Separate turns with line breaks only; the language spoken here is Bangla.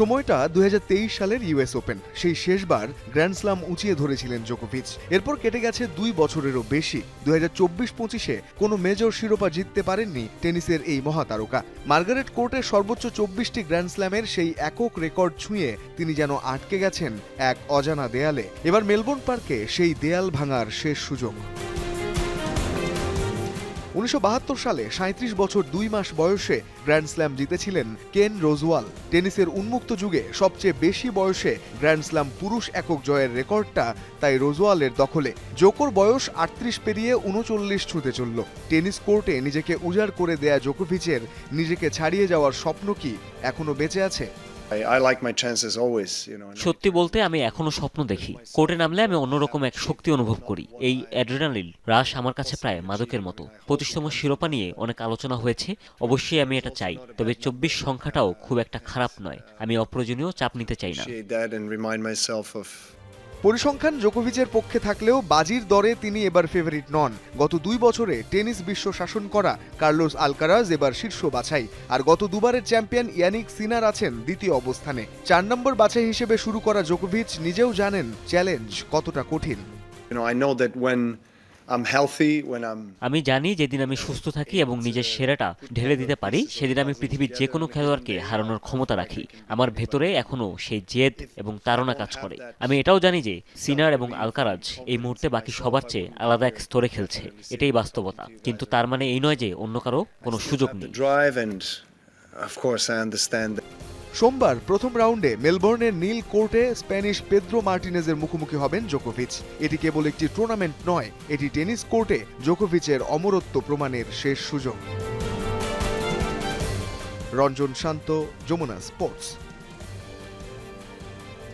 সময়টা দু হাজার তেইশ সালের ইউএস ওপেন। সেই শেষবার গ্র্যান্ড স্লাম উঁচিয়ে ধরেছিলেন জোকোভিচ এরপর কেটে গেছে দুই বছরেরও বেশি। দুই হাজার চব্বিশ পঁচিশে কোনো মেজর শিরোপা জিততে পারেননি টেনিসের এই মহাতারকা। মার্গারেট কোর্টের সর্বোচ্চ চব্বিশটি গ্র্যান্ড স্ল্যামের সেই একক রেকর্ড ছুঁয়ে তিনি যেন আটকে গেছেন এক অজানা দেয়ালে। এবার মেলবোর্ন পার্কে সেই দেয়াল ভাঙার শেষ সুযোগ। উনিশশো বাহাত্তর সালে সাঁত্রিশ বছর দুই মাস বয়সে গ্র্যান্ড স্ল্যাম জিতেছিলেন কেন রোজওয়াল। টেনিসের উন্মুক্ত যুগে সবচেয়ে বেশি বয়সে গ্র্যান্ড স্ল্যাম পুরুষ একক জয়ের রেকর্ডটা তাই রোজওয়ালের দখলে। জোকোর বয়স আটত্রিশ পেরিয়ে উনচল্লিশ ছুঁতে চলল। টেনিস কোর্টে নিজেকে উজাড় করে দেয়া জোকোভিচের নিজেকে ছাড়িয়ে যাওয়ার স্বপ্ন কি এখনও বেঁচে আছে?
সত্যি বলতে আমি এখনও স্বপ্ন দেখি। কোর্টে নামলে আমি অন্যরকম এক শক্তি অনুভব করি। এই অ্যাড্রেনালিন রাশ আমার কাছে প্রায় মাদকের মতো। পঁচিশতম শিরোপা নিয়ে অনেক আলোচনা হয়েছে। অবশ্যই আমি এটা চাই। তবে চব্বিশ সংখ্যাটাও খুব একটা খারাপ নয়। আমি অপ্রয়োজনীয় চাপ নিতে চাই না।
পরিসংখ্যান জোকোভিচের পক্ষে থাকলেও বাজির দরে তিনি এবার ফেভারিট নন। গত দুই বছরে টেনিস বিশ্ব শাসন করা কার্লোস আলকারাজ এবার শীর্ষ বাছাই। আর গত দুবারের চ্যাম্পিয়ন ইয়ানিক সিনার আছেন দ্বিতীয় অবস্থানে। চার নম্বর বাছাই হিসেবে শুরু করা জোকোভিচ নিজেও জানেন চ্যালেঞ্জ কতটা কঠিন।
You know, I know that when
আমি জানি যেদিন আমি সুস্থ থাকি এবং নিজের সেরাটা ঢেলে দিতে পারি সেদিন আমি পৃথিবীর যে কোনো খেলোয়াড়কে হারানোর ক্ষমতা রাখি। আমার ভেতরে এখনও সেই জেদ এবং তাড়না কাজ করে। আমি এটাও জানি যে সিনার এবং আলকারাজ এই মুহূর্তে বাকি সবার চেয়ে আলাদা এক স্তরে খেলছে। এটাই বাস্তবতা। কিন্তু তার মানে এই নয় যে অন্য কারও কোনো সুযোগ নেই।
সোমবার প্রথম রাউন্ডে মেলবোর্নের নীল কোর্টে স্প্যানিশ পেদ্রো মার্টিনেজের মুখোমুখি হবেন জোকোভিচ। এটি কেবল একটি টুর্নামেন্ট নয়, এটি টেনিস কোর্টে জোকোভিচের অমরত্ব প্রমাণের শেষ সুযোগ। রঞ্জন শান্ত, যমুনা স্পোর্টস।